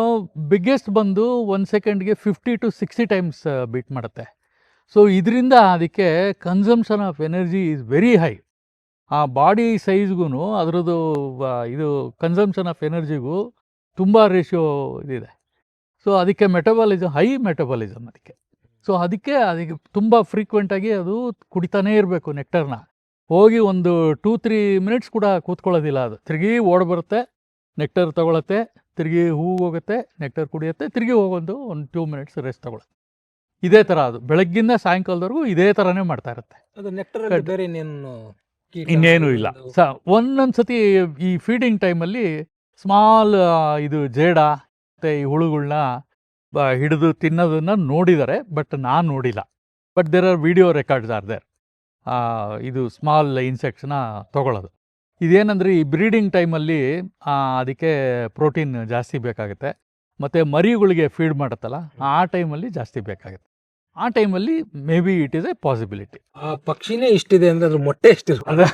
ಬಿಗ್ಗೆಸ್ಟ್ ಬಂದು ಒಂದು ಸೆಕೆಂಡ್ಗೆ fifty to sixty times beat ಮಾಡುತ್ತೆ. ಸೊ ಇದರಿಂದ ಅದಕ್ಕೆ consumption of energy is very high. ಆ ಬಾಡಿ ಸೈಜ್ಗೂ ಅದರದ್ದು ಇದು ಕನ್ಸಂಪ್ಷನ್ ಆಫ್ ಎನರ್ಜಿಗೂ ತುಂಬ ರೇಷಿಯೋ ಇದಿದೆ. ಸೊ ಅದಕ್ಕೆ ಮೆಟಬಾಲಿಸಮ್ ಹೈ ಮೆಟಬಾಲಿಸಮ್ ಅದಕ್ಕೆ. ಸೊ ಅದಕ್ಕೆ ಅದಕ್ಕೆ ತುಂಬ ಫ್ರೀಕ್ವೆಂಟಾಗಿ ಅದು ಕುಡಿತಾನೇ ಇರಬೇಕು ನೆಕ್ಟರ್ನ ಹೋಗಿ ಒಂದು ಟೂ ತ್ರೀ ಮಿನಿಟ್ಸ್ ಕೂಡ ಕೂತ್ಕೊಳ್ಳೋದಿಲ್ಲ ಅದು. ತಿರುಗಿ ಓಡ್ ಬರುತ್ತೆ ನೆಕ್ಟರ್ ತಗೊಳತ್ತೆ ತಿರುಗಿ ಹೂ ಹೋಗುತ್ತೆ ನೆಕ್ಟರ್ ಕುಡಿಯುತ್ತೆ ತಿರುಗಿ ಹೋಗೊಂದು ಒಂದು ಟೂ ಮಿನಿಟ್ಸ್ ರೆಸ್ಟ್ ತೊಗೊಳುತ್ತೆ. ಇದೇ ಥರ ಅದು. ಬೆಳಗ್ಗಿಂದ ಸಾಯಂಕಾಲದವರೆಗೂ ಇದೇ ಥರನೇ ಮಾಡ್ತಾ ಇರುತ್ತೆ. ಅದು ನೆಕ್ಟರ್ ಕಟ್- ಬೇರೆ ಇನ್ನೇನು ಇನ್ನೇನು ಇಲ್ಲ. ಸ ಒಂದೊಂದು ಸತಿ ಈ ಫೀಡಿಂಗ್ ಟೈಮಲ್ಲಿ ಸ್ಮಾಲ್ ಇದು ಜೇಡ ಮತ್ತು ಈ ಹುಳುಗಳನ್ನ ಬ ಹಿಡಿದು ತಿನ್ನೋದನ್ನು ನೋಡಿದ್ದಾರೆ ಬಟ್ ನಾನು ನೋಡಿಲ್ಲ. But there are video records are there ಇದು ಸ್ಮಾಲ್ ಇನ್ಸೆಕ್ಟ್ಸ್ನ ತೊಗೊಳ್ಳೋದು ಇದೇನಂದರೆ ಈ ಬ್ರೀಡಿಂಗ್ ಟೈಮಲ್ಲಿ ಅದಕ್ಕೆ ಪ್ರೋಟೀನ್ ಜಾಸ್ತಿ ಬೇಕಾಗುತ್ತೆ. ಮತ್ತು ಮರಿಗಳಿಗೆ ಫೀಡ್ ಮಾಡುತ್ತಲ್ಲ ಆ ಟೈಮಲ್ಲಿ ಜಾಸ್ತಿ ಬೇಕಾಗುತ್ತೆ. ಆ ಟೈಮಲ್ಲಿ maybe it is a possibility ಆ ಪಕ್ಷಿನೇ ಇಷ್ಟಿದೆ ಅಂದ್ರೆ ಅದ್ರ ಮೊಟ್ಟೆ ಎಷ್ಟಿರ್ಬೋದು ಅದ.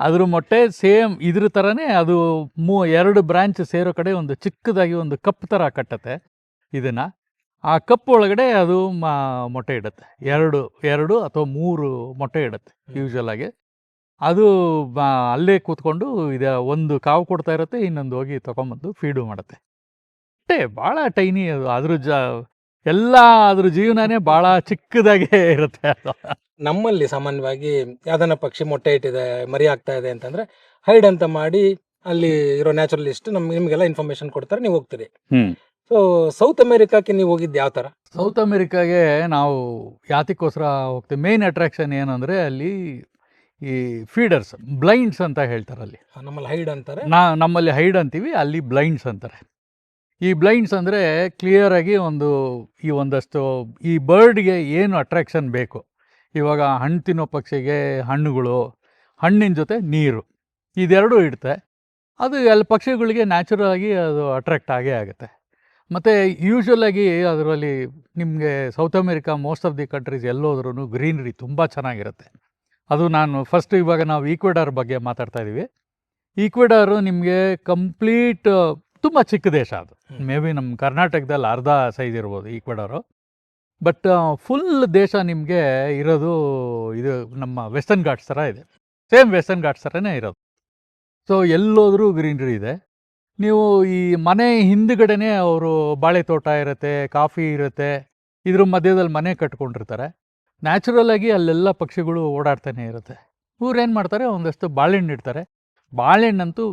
ಅದ್ರ ಮೊಟ್ಟೆ ಸೇಮ್ ಇದ್ರ ಥರನೇ ಅದು ಮೂ ಎರಡು ಬ್ರಾಂಚ್ ಸೇರೋ ಕಡೆ ಒಂದು ಚಿಕ್ಕದಾಗಿ ಒಂದು ಕಪ್ ಥರ ಕಟ್ಟತ್ತೆ ಇದನ್ನು. ಆ ಕಪ್ ಒಳಗಡೆ ಅದು ಮ- ಮೊಟ್ಟೆ ಇಡುತ್ತೆ. ಎರಡು ಎರಡು ಅಥವಾ ಮೂರು ಮೊಟ್ಟೆ ಇಡುತ್ತೆ. ಯೂಶಲ್ ಆಗಿ. ಅದು ಅಲ್ಲೇ ಕೂತ್ಕೊಂಡು ಇದು ಒಂದು ಕಾವು ಕೊಡ್ತಾ ಇರುತ್ತೆ ಇನ್ನೊಂದು ಹೋಗಿ ತಗೊಂಬಂದು ಫೀಡು ಮಾಡುತ್ತೆ. ಅಷ್ಟೇ ಭಾಳ ಟೈನಿ ಅದು. ಅದ್ರ ಜ ಎಲ್ಲ ಅದ್ರ ಜೀವನನೇ ಬಹಳ ಚಿಕ್ಕದಾಗೇ ಇರುತ್ತೆ ಅದು. ನಮ್ಮಲ್ಲಿ ಸಾಮಾನ್ಯವಾಗಿ ಯಾವ್ದನ್ನ ಪಕ್ಷಿ ಮೊಟ್ಟೆ ಇಟ್ಟಿದೆ ಮರಿ ಆಗ್ತಾ ಇದೆ ಅಂತಂದ್ರೆ ಹೈಡ್ ಅಂತ ಮಾಡಿ ಅಲ್ಲಿ ಇರೋ ನ್ಯಾಚುರಲಿಸ್ಟ್ ನಮ್ ನಿಮ್ಗೆಲ್ಲ ಇನ್ಫಾರ್ಮೇಶನ್ ಕೊಡ್ತಾರೆ ನೀವು ಹೋಗ್ತೀರಿ. ಸೊ ಸೌತ್ ಅಮೆರಿಕಾಕ್ಕೆ ನೀವು ಹೋಗಿದ್ದು ಯಾವ ತರ ಸೌತ್ ಅಮೆರಿಕಾಗೆ ನಾವು ಯಾತಕ್ಕೋಸ್ಕರ ಹೋಗ್ತೀವಿ. ಮೇನ್ ಅಟ್ರಾಕ್ಷನ್ ಏನಂದ್ರೆ ಅಲ್ಲಿ ಈ ಫೀಡರ್ಸ್ ಬ್ಲೈಂಡ್ಸ್ ಅಂತ ಹೇಳ್ತಾರೆ ಅಲ್ಲಿ. ನಮ್ಮಲ್ಲಿ ಹೈಡ್ ಅಂತಾರೆ. ನಾ ನಮ್ಮಲ್ಲಿ ಹೈಡ್ ಅಂತೀವಿ ಅಲ್ಲಿ ಬ್ಲೈಂಡ್ಸ್ ಅಂತಾರೆ. ಈ ಬ್ಲೈಂಡ್ಸ್ ಅಂದರೆ ಕ್ಲಿಯರಾಗಿ ಒಂದು ಈ ಒಂದಷ್ಟು ಈ ಬರ್ಡ್ಗೆ ಏನು ಅಟ್ರಾಕ್ಷನ್ ಬೇಕು? ಇವಾಗ ಹಣ್ಣು ತಿನ್ನೋ ಪಕ್ಷಿಗೆ ಹಣ್ಣುಗಳು, ಹಣ್ಣಿನ ಜೊತೆ ನೀರು, ಇದೆರಡೂ ಇಡುತ್ತೆ ಅದು ಎಲ್ಲ ಪಕ್ಷಿಗಳಿಗೆ ನ್ಯಾಚುರಲ್ ಆಗಿ ಅದು ಅಟ್ರಾಕ್ಟ್ ಆಗೇ ಆಗುತ್ತೆ. ಮತ್ತು ಯೂಶ್ವಲಾಗಿ ಅದರಲ್ಲಿ ನಿಮಗೆ south America most of the countries ಎಲ್ಲೋದ್ರೂ greenery ತುಂಬ ಚೆನ್ನಾಗಿರುತ್ತೆ. ಅದು ನಾನು ಫಸ್ಟ್ ಇವಾಗ ನಾವು ಈಕ್ವೆಡಾರ್ ಬಗ್ಗೆ ಮಾತಾಡ್ತಾ ಇದ್ದೀವಿ ಈಕ್ವೆಡಾರು ನಿಮಗೆ ಕಂಪ್ಲೀಟ್ ತುಂಬ ಚಿಕ್ಕ ದೇಶ ಅದು. ಮೇ ಬಿ ನಮ್ಮ ಕರ್ನಾಟಕದಲ್ಲಿ ಅರ್ಧ ಸೈಜ್ ಇರ್ಬೋದು ಈಕ್ವೆಡಾರು. ಬಟ್ ಫುಲ್ ದೇಶ ನಿಮಗೆ ಇರೋದು ಇದು ನಮ್ಮ ವೆಸ್ಟರ್ನ್ ಘಾಟ್ಸ್ ಥರ ಇದೆ. ಸೇಮ್ ವೆಸ್ಟರ್ನ್ ಘಾಟ್ಸ್ ಥರನೇ ಇರೋದು. ಸೊ ಎಲ್ಲೋದ್ರೂ ಗ್ರೀನರಿ ಇದೆ. ನೀವು ಈ ಮನೆ ಹಿಂದ್ಗಡೆನೇ ಅವರು ಬಾಳೆ ತೋಟ ಇರುತ್ತೆ ಕಾಫಿ ಇರುತ್ತೆ ಇದ್ರ ಮಧ್ಯದಲ್ಲಿ ಮನೆ ಕಟ್ಕೊಂಡಿರ್ತಾರೆ. ನ್ಯಾಚುರಲ್ ಆಗಿ ಅಲ್ಲೆಲ್ಲ ಪಕ್ಷಿಗಳು ಓಡಾಡ್ತಾನೆ ಇರುತ್ತೆ. ಇವ್ರು ಏನು ಮಾಡ್ತಾರೆ? ಒಂದಷ್ಟು ಬಾಳೆಹಣ್ಣು ಇಡ್ತಾರೆ. ಬಾಳೆಹಣ್ಣಂತೂ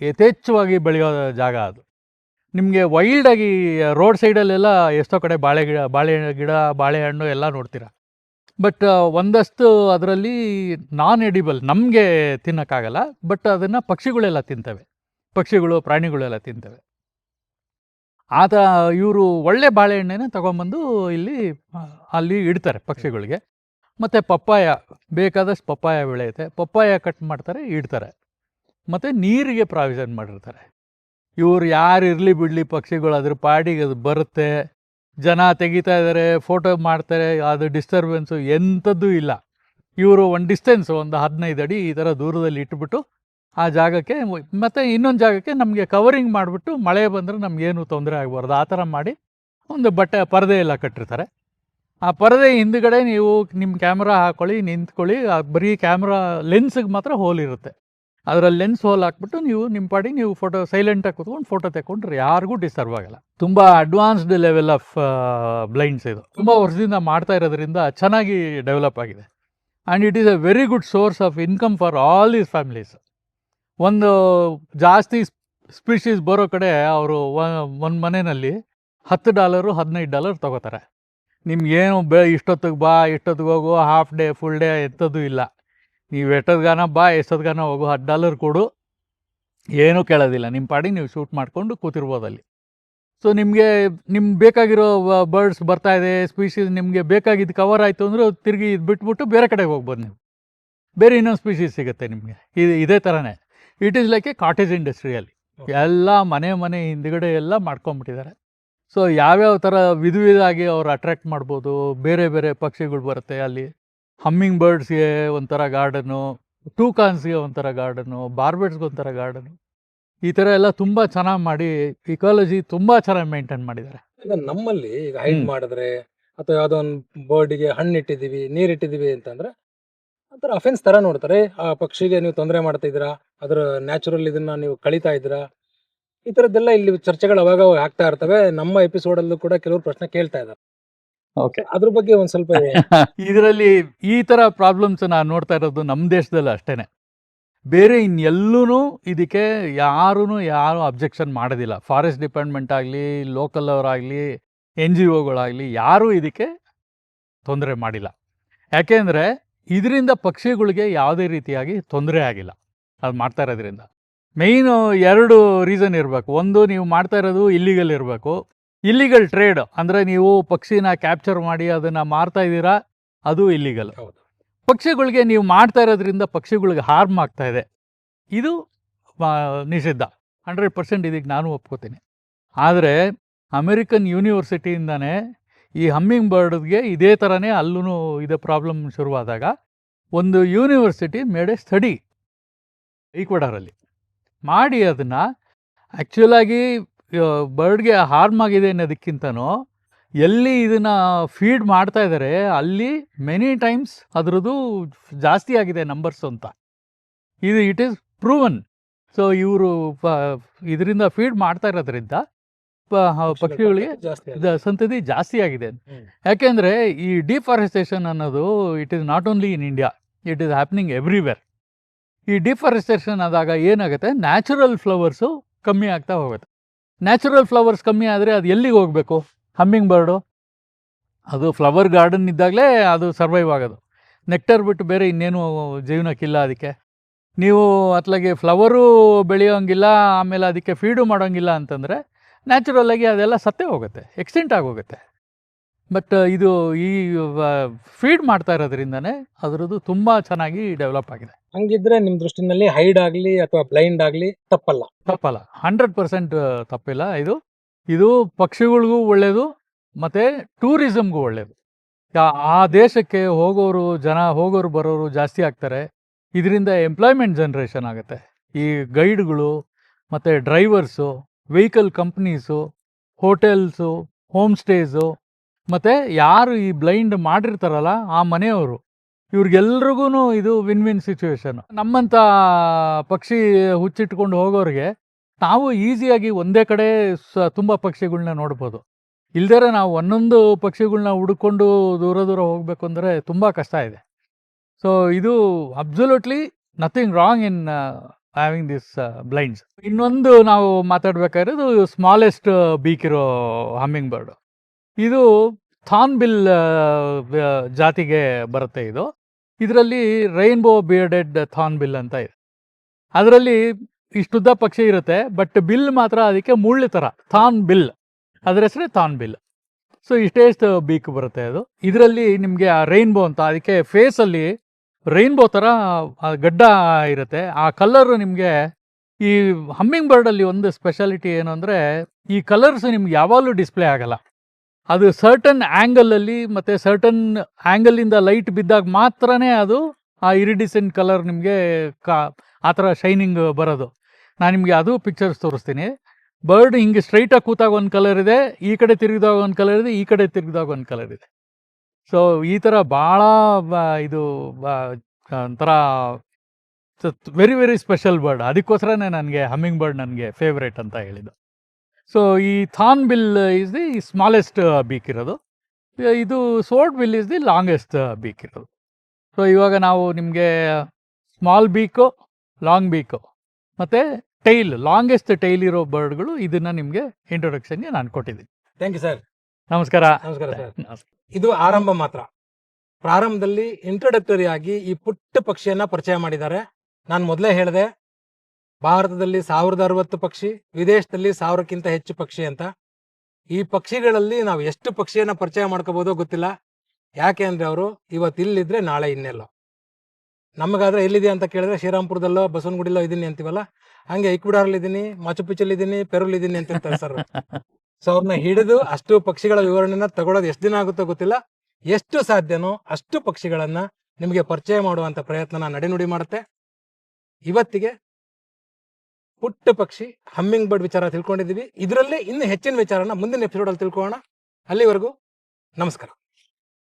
ಯಥೇಚ್ಛವಾಗಿ ಬೆಳೆಯೋ ಜಾಗ ಅದು. ನಿಮಗೆ ವೈಲ್ಡಾಗಿ ರೋಡ್ ಸೈಡಲ್ಲೆಲ್ಲ ಎಷ್ಟೋ ಕಡೆ ಬಾಳೆ ಗಿಡ ಬಾಳೆ ಗಿಡ ಬಾಳೆಹಣ್ಣು ಎಲ್ಲ ನೋಡ್ತೀರ? ಬಟ್ ಒಂದಷ್ಟು ಅದರಲ್ಲಿ ನಾನ್ ಎಡಿಬಲ್ ನಮಗೆ ತಿನ್ನೋಕ್ಕಾಗಲ್ಲ ಬಟ್ ಅದನ್ನು ಪಕ್ಷಿಗಳೆಲ್ಲ ತಿಂತವೆ. ಪಕ್ಷಿಗಳು, ಪ್ರಾಣಿಗಳೆಲ್ಲ ತಿಂತವೆ. ಆತ, ಇವರು ಒಳ್ಳೆ ಬಾಳೆಹಣ್ಣೇನೆ ತೊಗೊಂಬಂದು ಇಲ್ಲಿ ಅಲ್ಲಿ ಇಡ್ತಾರೆ ಪಕ್ಷಿಗಳಿಗೆ. ಮತ್ತು ಪಪ್ಪಾಯ, ಬೇಕಾದಷ್ಟು ಪಪ್ಪಾಯ ಬೆಳೆಯುತ್ತೆ. ಪಪ್ಪಾಯ ಕಟ್ ಮಾಡ್ತಾರೆ, ಇಡ್ತಾರೆ. ಮತ್ತು ನೀರಿಗೆ ಪ್ರಾವಿಷನ್ ಮಾಡಿರ್ತಾರೆ. ಇವ್ರು ಯಾರು ಇರಲಿ ಬಿಡಲಿ ಪಕ್ಷಿಗಳು ಅದ್ರ ಪಾಡಿಗೆ ಅದು ಬರುತ್ತೆ. ಜನ ತೆಗಿತಾ ಇದ್ದಾರೆ ಫೋಟೋ ಮಾಡ್ತಾರೆ, ಅದು ಡಿಸ್ಟರ್ಬೆನ್ಸು ಎಂಥದ್ದು ಇಲ್ಲ. ಇವರು ಒಂದು ಡಿಸ್ಟೆನ್ಸ್, ಒಂದು ಹದಿನೈದು ಅಡಿ ಈ ಥರ ದೂರದಲ್ಲಿ ಇಟ್ಬಿಟ್ಟು ಆ ಜಾಗಕ್ಕೆ ಮತ್ತು ಇನ್ನೊಂದು ಜಾಗಕ್ಕೆ ನಮಗೆ ಕವರಿಂಗ್ ಮಾಡಿಬಿಟ್ಟು ಮಳೆ ಬಂದರೆ ನಮಗೇನು ತೊಂದರೆ ಆಗಬಾರ್ದು. ಆ ಥರ ಮಾಡಿ ಒಂದು ಬಟ್ಟೆ, ಪರದೆ ಎಲ್ಲ ಕಟ್ಟಿರ್ತಾರೆ. ಆ ಪರದೆ ಹಿಂದ್ಗಡೆ ನೀವು ನಿಮ್ಮ ಕ್ಯಾಮ್ರಾ ಹಾಕೊಳ್ಳಿ, ನಿಂತ್ಕೊಳ್ಳಿ ಬರೀ ಕ್ಯಾಮ್ರಾ ಲೆನ್ಸಿಗೆ ಮಾತ್ರ ಹೋಲ್ ಇರುತ್ತೆ. ಅದರಲ್ಲಿ ಲೆನ್ಸ್ ಹೋಲ್ ಹಾಕ್ಬಿಟ್ಟು ನೀವು ನಿಮ್ಮ ಪಾಡಿ ನೀವು ಫೋಟೋ ಸೈಲೆಂಟಾಗಿ ಕೂತ್ಕೊಂಡು ಫೋಟೋ ತಗೊಂಡ್ರೆ ಯಾರಿಗೂ ಡಿಸ್ಟರ್ಬ್ ಆಗಲ್ಲ. ತುಂಬ ಅಡ್ವಾನ್ಸ್ಡ್ ಲೆವೆಲ್ ಆಫ್ ಬ್ಲೈಂಡ್ಸ್ ಇದು. ತುಂಬ ವರ್ಷದಿಂದ ಮಾಡ್ತಾ ಇರೋದ್ರಿಂದ ಚೆನ್ನಾಗಿ ಡೆವಲಪ್ ಆಗಿದೆ. And it is a very good source of income for all these families ಒಂದು ಜಾಸ್ತಿ ಸ್ಪೀಷೀಸ್ ಬರೋ ಕಡೆ ಅವರು ಒಂದು ಮನೆಯಲ್ಲಿ ಹತ್ತು ಡಾಲರು ಹದಿನೈದು ಡಾಲರ್ ತೊಗೋತಾರೆ. ನಿಮ್ಗೇನು ಬೆ, ಇಷ್ಟೊತ್ತಿಗೆ ಬಾ, ಇಷ್ಟೊತ್ತಿಗೆ ಹೋಗು ಹಾಫ್ ಡೇ ಫುಲ್ ಡೇ ಎಂಥದ್ದು ಇಲ್ಲ. ನೀವು ಗಾನ ಬಾ ಗಾನ ಹೋಗು ಹತ್ತು ಡಾಲರ್ ಕೊಡು. ಏನೂ ಕೇಳೋದಿಲ್ಲ. ನಿಮ್ಮ ಪಾಡಿ ನೀವು ಶೂಟ್ ಮಾಡಿಕೊಂಡು ಕೂತಿರ್ಬೋದು ಅಲ್ಲಿ. ಸೊ ನಿಮಗೆ ನಿಮ್ಗೆ ಬೇಕಾಗಿರೋ ಬರ್ಡ್ಸ್ ಬರ್ತಾ ಇದೆ ಸ್ಪೀಶೀಸ್ ನಿಮಗೆ ಬೇಕಾಗಿದ್ದು ಕವರ್ ಆಯಿತು ಅಂದರೆ ತಿರುಗಿ ಇದು ಬಿಟ್ಬಿಟ್ಟು ಬೇರೆ ಕಡೆಗೆ ಹೋಗ್ಬೋದು ನೀವು. ಬೇರೆ ಇನ್ನೊಂದು ಸ್ಪೀಸೀಸ್ ಸಿಗುತ್ತೆ ನಿಮಗೆ. ಇದು ಇದೇ ಥರನೇ it is like a cottage ಇಂಡಸ್ಟ್ರಿಯಲ್ಲಿ ಎಲ್ಲ ಮನೆ ಮನೆ ಹಿಂದ್ಗಡೆ ಎಲ್ಲ ಮಾಡ್ಕೊಂಬಿಟ್ಟಿದ್ದಾರೆ. ಸೊ ಯಾವ್ಯಾವ ಥರ ವಿಧ ವಿಧಾಗಿ ಅವ್ರು ಅಟ್ರ್ಯಾಕ್ಟ್ ಮಾಡ್ಬೋದು ಬೇರೆ ಬೇರೆ ಪಕ್ಷಿಗಳು ಬರುತ್ತೆ ಅಲ್ಲಿ. ಹಮ್ಮಿಂಗ್ ಬರ್ಡ್ಸ್ಗೆ ಒಂಥರ ಗಾರ್ಡನು ಟೂಕಾನ್ಸ್ಗೆ ಒಂಥರ ಗಾರ್ಡನು ಬಾರ್ಬೆಟ್ಸ್ಗೆ ಒಂಥರ ಗಾರ್ಡನು ಈ ಥರ ಎಲ್ಲ ತುಂಬ ಚೆನ್ನಾಗಿ ಮಾಡಿ ಇಕಾಲಜಿ ತುಂಬ ಚೆನ್ನಾಗಿ ಮೇಂಟೈನ್ ಮಾಡಿದ್ದಾರೆ. ಈಗ ನಮ್ಮಲ್ಲಿ ಈಗ ಹೈಡ್ ಹ್ಮ್. ಮಾಡಿದ್ರೆ ಅಥವಾ ಯಾವುದೋ ಒಂದು ಬರ್ಡಿಗೆ ಹಣ್ಣು ಇಟ್ಟಿದ್ದೀವಿ ನೀರು ಇಟ್ಟಿದ್ದೀವಿ ಅಂತಂದ್ರೆ ಒಂಥರ ಅಫೆನ್ಸ್ ಥರ ನೋಡ್ತಾರೆ. ಆ ಪಕ್ಷಿಗೆ ನೀವು ತೊಂದರೆ ಮಾಡ್ತಾ ಇದ್ದೀರಾ? ಅದರ ನ್ಯಾಚುರಲ್ ಇದನ್ನು ನೀವು ಕಳೀತಾ ಇದ್ದೀರಾ? ಈ ಥರದ್ದೆಲ್ಲ ಇಲ್ಲಿ ಚರ್ಚೆಗಳು ಅವಾಗ ಆಗ್ತಾ ಇರ್ತವೆ. ನಮ್ಮ ಎಪಿಸೋಡಲ್ಲೂ ಕೂಡ ಕೆಲವರು ಪ್ರಶ್ನೆ ಕೇಳ್ತಾ ಇದ್ದಾರೆ. ಅದ್ರ ಬಗ್ಗೆ ಒಂದ್ ಸ್ವಲ್ಪ ಇದರಲ್ಲಿ ಈ ತರ ಪ್ರಾಬ್ಲಮ್ಸ್ ನಾನು ನೋಡ್ತಾ ಇರೋದು ನಮ್ಮ ದೇಶದಲ್ಲಿ ಅಷ್ಟೇನೆ. ಬೇರೆ ಇನ್ನೆಲ್ಲೂ ಇದಕ್ಕೆ ಯಾರೂ ಯಾರು ಅಬ್ಜೆಕ್ಷನ್ ಮಾಡೋದಿಲ್ಲ. ಫಾರೆಸ್ಟ್ ಡಿಪಾರ್ಟ್ಮೆಂಟ್ ಆಗಲಿ ಲೋಕಲ್ ಅವರಾಗಲಿ ಎನ್ ಜಿ ಒಗಳಾಗಲಿ ಯಾರೂ ಇದಕ್ಕೆ ತೊಂದರೆ ಮಾಡಿಲ್ಲ. ಯಾಕೆಂದರೆ ಇದರಿಂದ ಪಕ್ಷಿಗಳಿಗೆ ಯಾವುದೇ ರೀತಿಯಾಗಿ ತೊಂದರೆ ಆಗಿಲ್ಲ. ಅದು ಮಾಡ್ತಾ ಇರೋದ್ರಿಂದ. ಮೇಯ್ನು ಎರಡು ರೀಸನ್ ಇರಬೇಕು. ಒಂದು ನೀವು ಮಾಡ್ತಾ ಇರೋದು ಇಲ್ಲಿಗಲ್ ಇರಬೇಕು. ಇಲ್ಲಿಗಲ್ ಟ್ರೇಡ್ ಅಂದರೆ ನೀವು ಪಕ್ಷಿನ ಕ್ಯಾಪ್ಚರ್ ಮಾಡಿ ಅದನ್ನು ಮಾರ್ತಾ ಇದ್ದೀರಾ ಅದು ಇಲ್ಲಿಗಲ್ ಪಕ್ಷಿಗಳಿಗೆ ನೀವು ಮಾಡ್ತಾ ಇರೋದ್ರಿಂದ ಪಕ್ಷಿಗಳಿಗೆ ಹಾರ್ಮ್ ಆಗ್ತಾ ಇದೆ. ಇದು ನಿಷಿದ್ಧ. ಹಂಡ್ರೆಡ್ ಪರ್ಸೆಂಟ್ ಇದಕ್ಕೆ ನಾನು ಒಪ್ಕೋತೀನಿ. ಆದರೆ ಅಮೆರಿಕನ್ ಯೂನಿವರ್ಸಿಟಿಯಿಂದನೇ ಈ ಹಮ್ಮಿಂಗ್ ಬರ್ಡ್ಗೆ ಇದೇ ಥರನೇ ಅಲ್ಲೂ ಇದೆ ಪ್ರಾಬ್ಲಮ್ ಶುರುವಾದಾಗ ಒಂದು ಯೂನಿವರ್ಸಿಟಿ ಮೇಡೆ ಸ್ಟಡಿ ಈಕ್ವಡರಲ್ಲಿ ಮಾಡಿ ಅದನ್ನು ಆ್ಯಕ್ಚುಲಾಗಿ ಬರ್ಡ್ಗೆ ಹಾರ್ಮ್ ಆಗಿದೆ ಅನ್ನೋದಕ್ಕಿಂತನೂ ಎಲ್ಲಿ ಇದನ್ನು ಫೀಡ್ ಮಾಡ್ತಾ ಇದ್ದಾರೆ ಅಲ್ಲಿ ಮೆನಿ ಟೈಮ್ಸ್ ಅದರದ್ದು ಜಾಸ್ತಿ ಆಗಿದೆ ನಂಬರ್ಸ್ ಅಂತ. ಇದು ಇಟ್ ಈಸ್ ಪ್ರೂವನ್ ಸೊ ಇವರು ಇದರಿಂದ ಫೀಡ್ ಮಾಡ್ತಾ ಇರೋದ್ರಿಂದ ಪಕ್ಷಿಗಳಿಗೆ ಸಂತತಿ ಜಾಸ್ತಿ ಆಗಿದೆ. ಯಾಕೆಂದ್ರೆ ಯಾಕೆಂದರೆ ಈ ಡಿಫಾರೆಸ್ಟೇಷನ್ ಅನ್ನೋದು it is not only in India it is happening everywhere ಈ ಡಿಫಾರೆಸ್ಟೇಷನ್ ಆದಾಗ ಏನಾಗುತ್ತೆ? ನ್ಯಾಚುರಲ್ ಫ್ಲವರ್ಸು ಕಮ್ಮಿ ಆಗ್ತಾ ಹೋಗುತ್ತೆ. ನ್ಯಾಚುರಲ್ ಫ್ಲವರ್ಸ್ ಕಮ್ಮಿ ಆದರೆ ಅದು ಎಲ್ಲಿಗೆ ಹೋಗಬೇಕು? ಹಮ್ಮಿಂಗ್ ಬರ್ಡು ಅದು ಫ್ಲವರ್ ಗಾರ್ಡನ್ ಇದ್ದಾಗಲೇ ಅದು ಸರ್ವೈವ್ ಆಗೋದು. ನೆಕ್ಟರ್ ಬಿಟ್ಟು ಬೇರೆ ಇನ್ನೇನು ಜೀವನಕ್ಕಿಲ್ಲ ಅದಕ್ಕೆ. ನೀವು ಅತ್ಲಾಗೆ ಫ್ಲವರು ಬೆಳೆಯೋಂಗಿಲ್ಲ, ಆಮೇಲೆ ಅದಕ್ಕೆ ಫೀಡು ಮಾಡೋಂಗಿಲ್ಲ ಅಂತಂದರೆ ನ್ಯಾಚುರಲ್ಲಾಗಿ ಅದೆಲ್ಲ ಸತ್ತೇ ಹೋಗುತ್ತೆ ಎಕ್ಸ್ಟೆಂಟ್ ಆಗೋಗುತ್ತೆ ಬಟ್ ಇದು ಈ ಫೀಡ್ ಮಾಡ್ತಾ ಇರೋದ್ರಿಂದನೇ ಅದರದ್ದು ತುಂಬ ಚೆನ್ನಾಗಿ ಡೆವಲಪ್ ಆಗಿದೆ. ಹಂಗಿದ್ರೆ ನಿಮ್ ದೃಷ್ಟಿನಲ್ಲಿ ಹೈಡ್ ಆಗಲಿ ಅಥವಾ ಬ್ಲೈಂಡ್ ಆಗಲಿ ತಪ್ಪಲ್ಲ. ತಪ್ಪಲ್ಲ. ಹಂಡ್ರೆಡ್ ಪರ್ಸೆಂಟ್ ತಪ್ಪಿಲ್ಲ ಇದು. ಇದು ಪಕ್ಷಿಗಳಿಗೂ ಒಳ್ಳೆಯದು ಮತ್ತು ಟೂರಿಸಮ್ಗೂ ಒಳ್ಳೆಯದು ಯಾ- ಆ ದೇಶಕ್ಕೆ ಹೋಗೋರು ಜನ ಹೋಗೋರು ಬರೋರು ಜಾಸ್ತಿ ಆಗ್ತಾರೆ. ಇದರಿಂದ ಎಂಪ್ಲಾಯ್ಮೆಂಟ್ ಜನ್ರೇಷನ್ ಆಗುತ್ತೆ. ಈ ಗೈಡ್ಗಳು ಮತ್ತು drivers vehicle companies hotels home stays ಮತ್ತು ಯಾರು ಈ ಬ್ಲೈಂಡ್ ಮಾಡಿರ್ತಾರಲ್ಲ ಆ ಮನೆಯವರು ಇವ್ರಿಗೆಲ್ರಿಗೂ ಇದು ವಿನ್ ವಿನ್ ಸಿಚುವೇಶನ್ ನಮ್ಮಂಥ ಪಕ್ಷಿ ಹುಚ್ಚಿಟ್ಕೊಂಡು ಹೋಗೋರಿಗೆ ನಾವು ಈಸಿಯಾಗಿ ಒಂದೇ ಕಡೆ ಸ ತುಂಬ ಪಕ್ಷಿಗಳನ್ನ ನೋಡ್ಬೋದು. ಇಲ್ದೇ ನಾವು ಒಂದೊಂದು ಪಕ್ಷಿಗಳನ್ನ ಹುಡುಕೊಂಡು ದೂರ ದೂರ ಹೋಗಬೇಕು ಅಂದರೆ ತುಂಬ ಕಷ್ಟ ಇದೆ. ಸೊ ಇದು absolutely nothing wrong in having this blinds ಇನ್ನೊಂದು ನಾವು ಮಾತಾಡಬೇಕಾಗಿರೋದು ಸ್ಮಾಲೆಸ್ಟ್ ಬೀಕ್ ಇರೋ ಹಮ್ಮಿಂಗ್ ಬರ್ಡ್ ಇದು ಥಾನ್ ಬಿಲ್ ಜಾತಿಗೆ ಬರುತ್ತೆ ಇದು. ಇದರಲ್ಲಿ ರೈನ್ಬೋ ಬಿಯರ್ಡೆಡ್ ಥಾನ್ ಬಿಲ್ ಅಂತ ಇದೆ. ಅದರಲ್ಲಿ ಇಷ್ಟುದ್ದ ಪಕ್ಷಿ ಇರುತ್ತೆ, ಬಟ್ ಬಿಲ್ ಮಾತ್ರ ಅದಕ್ಕೆ ಮುಳ್ಳು ಥರ ಥಾನ್ ಬಿಲ್. ಅದರ ಹೆಸರೇ ಥಾನ್ ಬಿಲ್. ಸೊ ಇಷ್ಟೇಷ್ಟು ಬೀಕ್ ಬರುತ್ತೆ ಅದು. ಇದರಲ್ಲಿ ನಿಮಗೆ ಆ ರೈನ್ಬೋ ಅಂತ, ಅದಕ್ಕೆ ಫೇಸಲ್ಲಿ ರೈನ್ಬೋ ಥರ ಗಡ್ಡ ಇರುತ್ತೆ. ಆ ಕಲರ್ ನಿಮಗೆ ಈ ಹಮ್ಮಿಂಗ್ ಬರ್ಡಲ್ಲಿ ಒಂದು ಸ್ಪೆಷಾಲಿಟಿ ಏನು ಅಂದರೆ, ಈ ಕಲರ್ಸ್ ನಿಮ್ಗೆ ಯಾವಾಗಲೂ ಡಿಸ್ಪ್ಲೇ ಆಗಲ್ಲ. ಅದು ಸರ್ಟನ್ ಆ್ಯಂಗಲಲ್ಲಿ ಮತ್ತು ಸರ್ಟನ್ ಆ್ಯಂಗಲಿಂದ ಲೈಟ್ ಬಿದ್ದಾಗ ಮಾತ್ರನೇ ಅದು ಆ ಇರಿಡಿಸೆಂಟ್ ಕಲರ್ ನಿಮಗೆ ಕಾ, ಆ ಥರ ಶೈನಿಂಗ್ ಬರೋದು. ನಾನು ನಿಮಗೆ ಅದು ಪಿಕ್ಚರ್ಸ್ ತೋರಿಸ್ತೀನಿ. ಬರ್ಡ್ ಹಿಂಗೆ ಸ್ಟ್ರೈಟಾಗಿ ಕೂತಾಗ ಒಂದು ಕಲರ್ ಇದೆ, ಈ ಕಡೆ ತಿರುಗಿದಾಗ ಒಂದು ಕಲರ್ ಇದೆ, ಈ ಕಡೆ ತಿರುಗಿದಾಗ ಒಂದು ಕಲರ್ ಇದೆ. ಸೊ ಈ ಥರ ಭಾಳ ಇದು ಒಂಥರ ವೆರಿ ವೆರಿ ಸ್ಪೆಷಲ್ ಬರ್ಡ್ ಅದಕ್ಕೋಸ್ಕರನೇ ನನಗೆ ಹಮ್ಮಿಂಗ್ ಬರ್ಡ್ ನನಗೆ ಫೇವ್ರೇಟ್ ಅಂತ ಹೇಳಿದ್ದು. ಸೊ ಈ thorn bill is the smallest beak ಇರೋದು. ಇದು sword bill is the longest beak ಇರೋದು. ಸೊ ಇವಾಗ ನಾವು ನಿಮಗೆ ಸ್ಮಾಲ್ ಬೀಕು ಲಾಂಗ್ ಬೀಕು ಮತ್ತು ಟೈಲ್ ಲಾಂಗೆಸ್ಟ್ ಟೈಲ್ ಇರೋ ಬರ್ಡ್ಗಳು ಇದನ್ನು ನಿಮಗೆ ಇಂಟ್ರೊಡಕ್ಷನ್ಗೆ ನಾನು ಕೊಟ್ಟಿದ್ದೀನಿ. ಥ್ಯಾಂಕ್ ಯು ಸರ್ ನಮಸ್ಕಾರ. ನಮಸ್ಕಾರ ಸರ್ ಇದು ಆರಂಭ ಮಾತ್ರ. ಪ್ರಾರಂಭದಲ್ಲಿ ಇಂಟ್ರೊಡಕ್ಟರಿ ಆಗಿ ಈ ಪುಟ್ಟ ಪಕ್ಷಿಯನ್ನ ಪರಿಚಯ ಮಾಡಿದ್ದಾರೆ. ನಾನು ಮೊದಲೇ ಹೇಳಿದೆ ಭಾರತದಲ್ಲಿ ಸಾವಿರದ ಅರವತ್ತು ಪಕ್ಷಿ, ವಿದೇಶದಲ್ಲಿ ಸಾವಿರಕ್ಕಿಂತ ಹೆಚ್ಚು ಪಕ್ಷಿ ಅಂತ. ಈ ಪಕ್ಷಿಗಳಲ್ಲಿ ನಾವು ಎಷ್ಟು ಪಕ್ಷಿಯನ್ನ ಪರಿಚಯ ಮಾಡ್ಕೋಬೋದೋ ಗೊತ್ತಿಲ್ಲ. ಯಾಕೆ ಅಂದರೆ ಅವರು ಇವತ್ತು ಇಲ್ಲಿದ್ರೆ ನಾಳೆ ಇನ್ನೆಲ್ಲೋ. ನಮಗಾದ್ರೆ ಎಲ್ಲಿದೆ ಅಂತ ಕೇಳಿದ್ರೆ ಶ್ರೀರಾಮ್ಪುರದಲ್ಲೋ, ಬಸವನಗುಡಿಲೋ ಇದ್ದೀನಿ ಅಂತೀವಲ್ಲ? ಹಂಗೆ ಇಕ್ವಿಡಾರಲ್ಲಿ ಇದ್ದೀನಿ ಪೆರುಲ್ ಇದ್ದೀನಿ ಅಂತ ಹೇಳ್ತಾರೆ ಸರ್ ಸೊ ಅವ್ರನ್ನ ಹಿಡಿದು ಅಷ್ಟು ಪಕ್ಷಿಗಳ ವಿವರಣೆನ ತಗೊಳ್ಳೋದು ಎಷ್ಟು ದಿನ ಆಗುತ್ತೋ ಗೊತ್ತಿಲ್ಲ. ಎಷ್ಟು ಸಾಧ್ಯನೋ ಅಷ್ಟು ಪಕ್ಷಿಗಳನ್ನ ನಿಮಗೆ ಪರಿಚಯ ಮಾಡುವಂಥ ಪ್ರಯತ್ನ ನಡೆನುಡಿ ಮಾಡುತ್ತೆ. ಇವತ್ತಿಗೆ ಪುಟ್ಟ ಪಕ್ಷಿ ಹಮ್ಮಿಂಗ್ ಬರ್ಡ್ ವಿಚಾರ ತಿಳ್ಕೊಂಡಿದ್ದೀವಿ. ಇದರಲ್ಲೇ ಇನ್ನು ಹೆಚ್ಚಿನ ವಿಚಾರನ ಮುಂದಿನ ಎಪಿಸೋಡಲ್ಲಿ ತಿಳ್ಕೊಳ್ಳೋಣ. ಅಲ್ಲಿವರೆಗೂ ನಮಸ್ಕಾರ.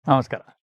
ನಮಸ್ಕಾರ.